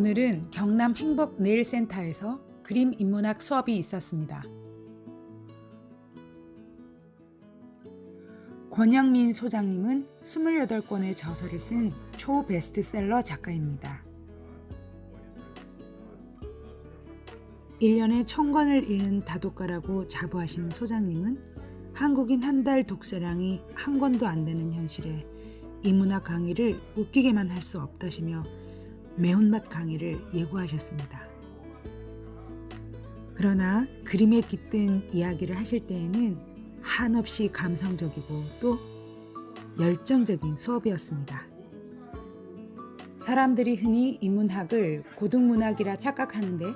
오늘은 경남 행복 네일센터에서 그림 인문학 수업이 있었습니다. 권영민 소장님은 28권의 저서를 쓴 초베스트셀러 작가입니다. 1년에 1000권을 읽는 다독가라고 자부하시는 소장님은 한국인 한 달 독서량이 한 권도 안 되는 현실에 인문학 강의를 웃기게만 할 수 없다시며 매운맛 강의를 예고하셨습니다. 그러나 그림에 깃든 이야기를 하실 때에는 한없이 감성적이고 또 열정적인 수업이었습니다. 사람들이 흔히 인문학을 고등문학이라 착각하는데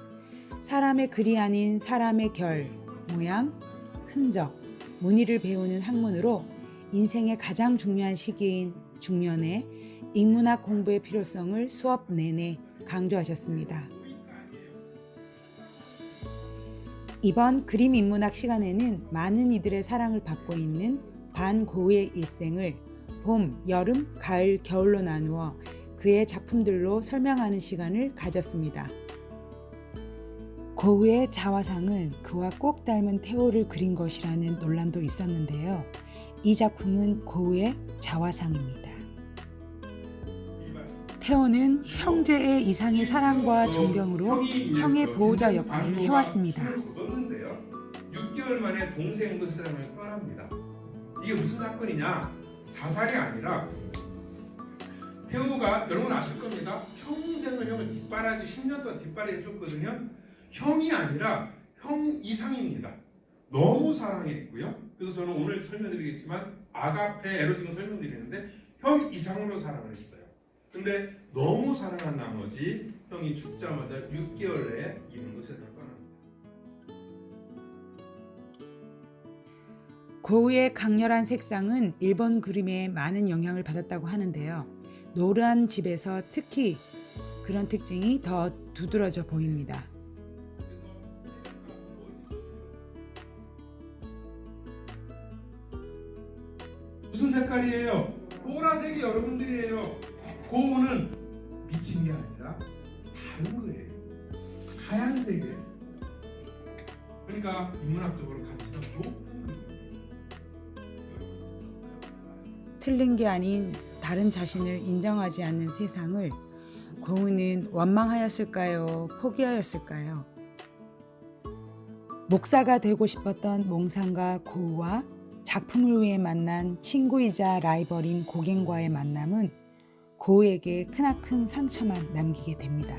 사람의 글이 아닌 사람의 결, 모양, 흔적, 무늬를 배우는 학문으로 인생의 가장 중요한 시기인 중년에 인문학 공부의 필요성을 수업 내내 강조하셨습니다. 이번 그림 인문학 시간에는 많은 이들의 사랑을 받고 있는 반고우의 일생을 봄, 여름, 가을, 겨울로 나누어 그의 작품들로 설명하는 시간을 가졌습니다. 고우의 자화상은 그와 꼭 닮은 태호를 그린 것이라는 논란도 있었는데요. 이 작품은 고우의 자화상입니다. 태호는 형제의 이상의 사랑과 존경으로 형의 보호자 역할을 해왔습니다. 었는데요 6개월 만에 동생도 세상을 떠납니다. 이게 무슨 사건이냐? 자살이 아니라 태우가 여러분 아실 겁니다. 평생을 형을 뒷바라지 10년 동안 뒷바라지 해줬거든요. 형이 아니라 형 이상입니다. 너무 사랑했고요. 그래서 저는 오늘 설명드리겠지만 아가페 에로스는 설명드리는데 형 이상으로 사랑을 했어요. 근데 너무 사랑한 나머지 형이 죽자마자 6개월 내에 이분도 세상을 떠납니다. 고우의 강렬한 색상은 일본 그림에 많은 영향을 받았다고 하는데요. 노란 집에서 특히 그런 특징이 더 두드러져 보입니다. 무슨 색깔이에요? 보라색이 여러분들이에요. 고우는 미친 게 아니라 다른 거예요. 하얀색이에요. 그러니까 인문학적으로 가치가 높은. 틀린 게 아닌 다른 자신을 인정하지 않는 세상을 고우는 원망하였을까요? 포기하였을까요? 목사가 되고 싶었던 몽상과 고우와 작품을 위해 만난 친구이자 라이벌인 고갱과의 만남은 고우에게 크나큰 상처만 남기게 됩니다.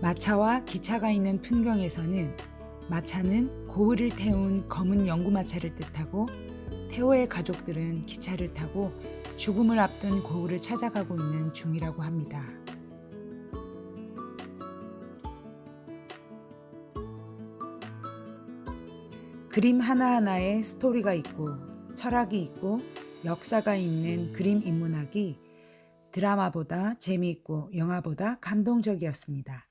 마차와 기차가 있는 풍경에서는 마차는 고우를 태운 검은 연구마차를 뜻하고 태호의 가족들은 기차를 타고 죽음을 앞둔 고우를 찾아가고 있는 중이라고 합니다. 그림 하나하나에 스토리가 있고 철학이 있고 역사가 있는 그림 인문학이 드라마보다 재미있고 영화보다 감동적이었습니다.